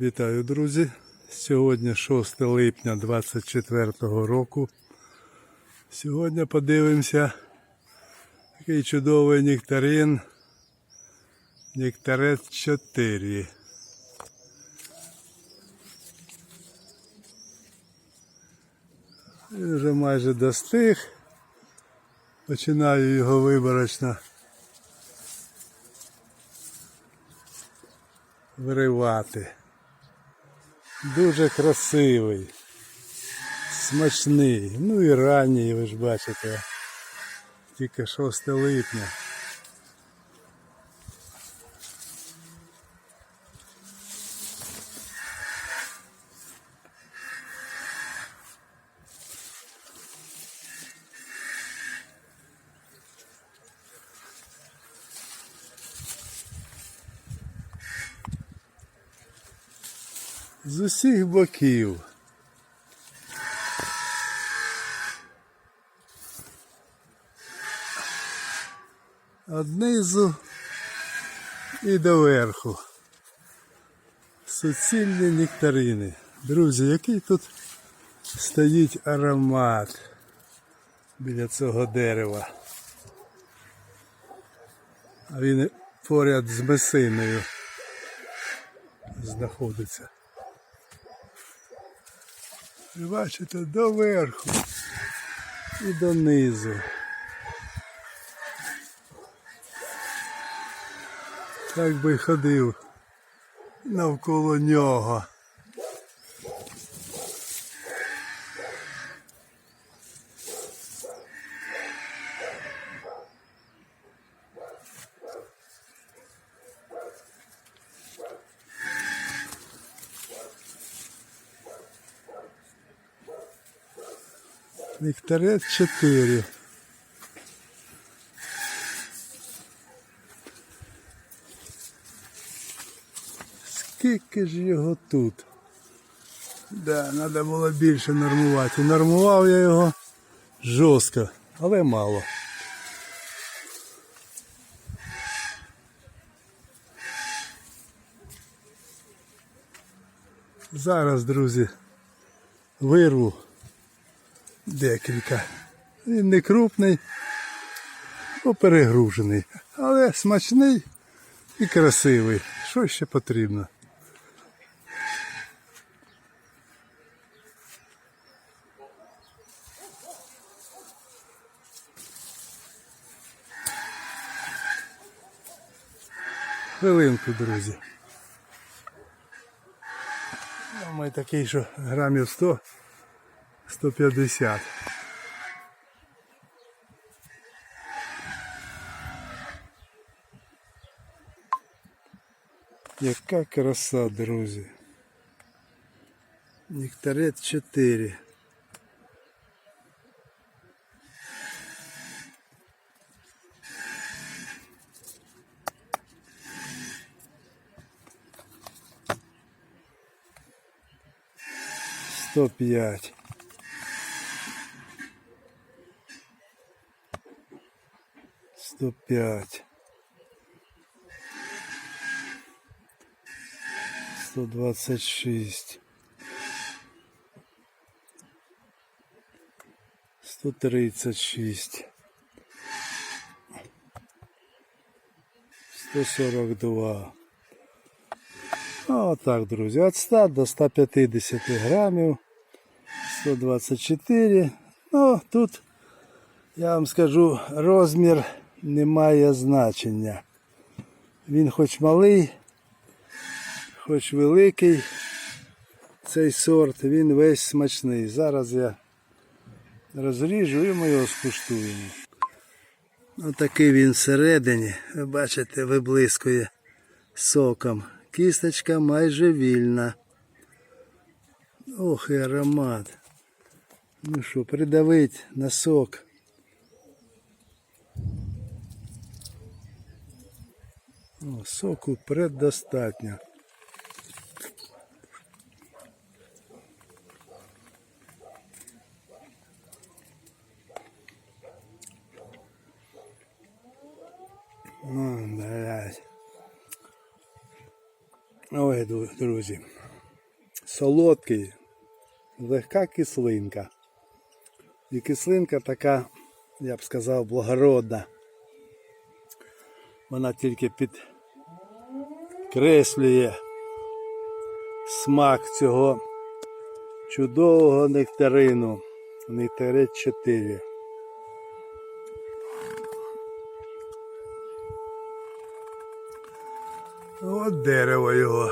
Вітаю, друзі! Сьогодні 6 липня 24 року. Сьогодні подивимося такий чудовий нектарин. Нектарет 4. Він вже майже достиг. Починаю його виборочно виривати. Дуже красивий, смачний. Ну і ранній, ви ж бачите. Тільки 6 липня. З усіх боків. Однизу і доверху. Суцільні нектарини. Друзі, який тут стоїть аромат біля цього дерева. А він поряд з месиною знаходиться. Бачите, доверху і донизу. Так би ходив навколо нього. Нектарет 4. Скільки ж його тут? Да, треба було більше нормувати. Нормував я його жорстко, але мало. Зараз, друзі, вирву декілька. Він не крупний, бо перегружений, але смачний і красивий. Що ще потрібно? Хвилинку, друзі. Ну, Ми такий, що грамів 100 150. Яка краса, друзі. Нектарет 4. Сто п'ять. Сто пять. Сто двадцать шесть. Сто тридцать шесть. Сто сорок два. Отак, друзі, від 100 до 150 грамів. 124. Ну, тут я вам скажу, розмір не має значення. Він хоч малий, хоч великий, цей сорт, він весь смачний. Зараз я розріжу і ми його скуштуємо. Отакий він всередині, ви бачите, виблискує соком. Кісточка майже вільна. Ох, і аромат. Ну що, придавить на сок. О, соку предостатньо. О, блядь. Ой, друзі. солодкий, легка кислинка. І кислинка така, я б сказав, благородна. Вона тільки підкреслює смак цього чудового нектарину. Нектарет 4. От дерево його.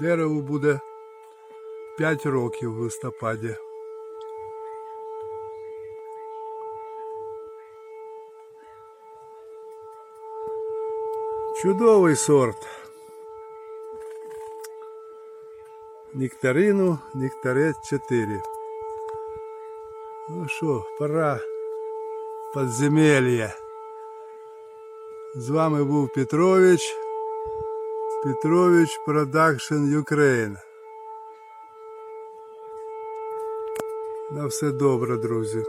Дереву буде 5 років в листопаді. Чудовий сорт. Нектарину, нектарет 4. Ну що, пора подземелья. З вами був Петрович. Петрович Production Ukraine. На все добре, друзі.